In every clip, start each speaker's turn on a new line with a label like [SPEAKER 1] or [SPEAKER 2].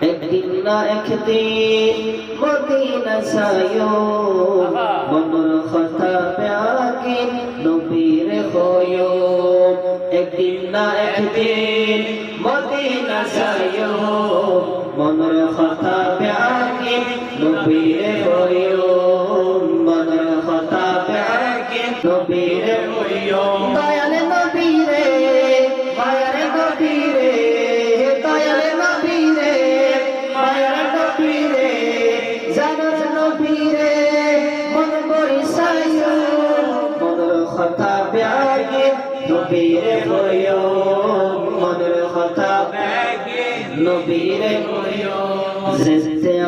[SPEAKER 1] একদিন না একদিন মদিনা সায়ো। মনর কথা প্যাকে নবীর হয়ো। একদিন না একদিন মদিনা সায়ো। মনর কথা প্যাকে নবীর হয়ো। মনের কথা ব্যাগে নবীরে হইও মনের ব্যাগে নবীরে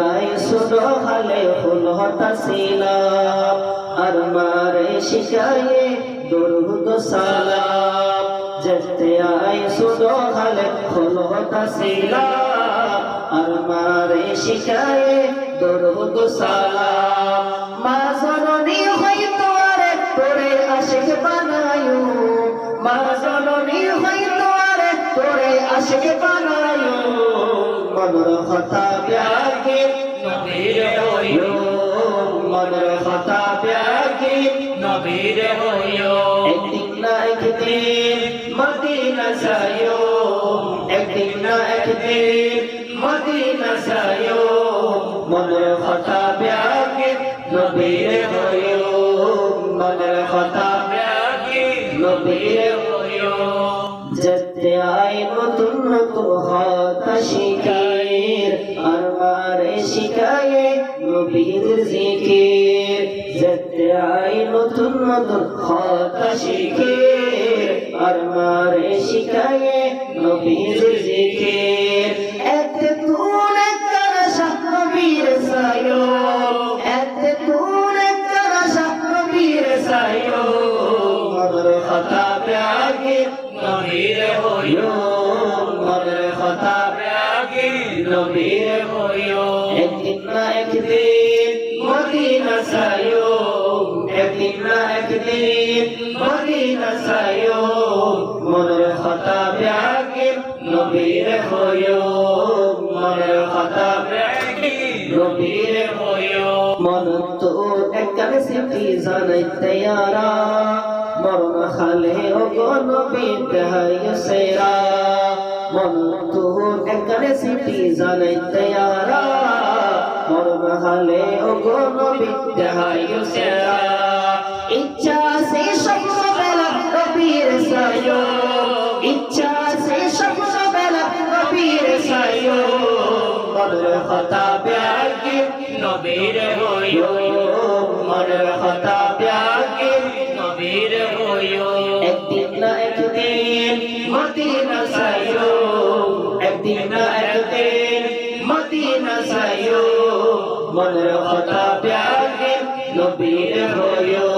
[SPEAKER 1] আই শুনো হালে ফুল হতাছিলাম আর মারে শিখায়ে দরুদ সালাম যেতে আই শুনো হালে ফুল হতাছিলাম আর মারে শিখায়ে দরুদ সালাম আশিক বানায়ু। মা জননী হইতো আরে, তোরে আশিক বানায়ু। মনের কথা ব্যাগে
[SPEAKER 2] নবীর হইও।
[SPEAKER 1] মনের কথা ব্যাগে
[SPEAKER 2] নবীর হইও।
[SPEAKER 1] একদিন না একদিন মদিনা যাইও। একদিন না একদিন মদিনা যাইও। মনের কথা ব্যাগে নবীর নবীর
[SPEAKER 2] হইও।
[SPEAKER 1] যেতে আই নতুন নতুন শিকায়ের আর মারে শিকায়ে নবীর জিকির। যেতে আই নতুন নতুন হতা শিখের শিকায়ে নবীর ব্যাগে
[SPEAKER 2] নবীর হইও
[SPEAKER 1] মদর খতা
[SPEAKER 2] ব্যাগে নবীর হইও।
[SPEAKER 1] একদিন না একদিন মদিনা সায়ো একদিন না একদিন মদিনা সায়ো মনের মনের মন তো একখানে সিটি জানাই তৈয়ারা মরণ খালে ও গনবী দেহাই সেরা। মন তো একখানে সিটি জানাই ইচ্ছা সে স্বপ্ন বেলা নবীর সায়ো ইচ্ছা সে নবীর সায়ো মনের কথা ব্যাগে
[SPEAKER 2] নবীর হইও
[SPEAKER 1] মনের কথা প্যাকে
[SPEAKER 2] নবীর হইও,
[SPEAKER 1] একদিন না একদিন মদিনা সাইও একদিন না একদিন মদিনা সাইও মনের কথা প্যাকে নবীর হইও।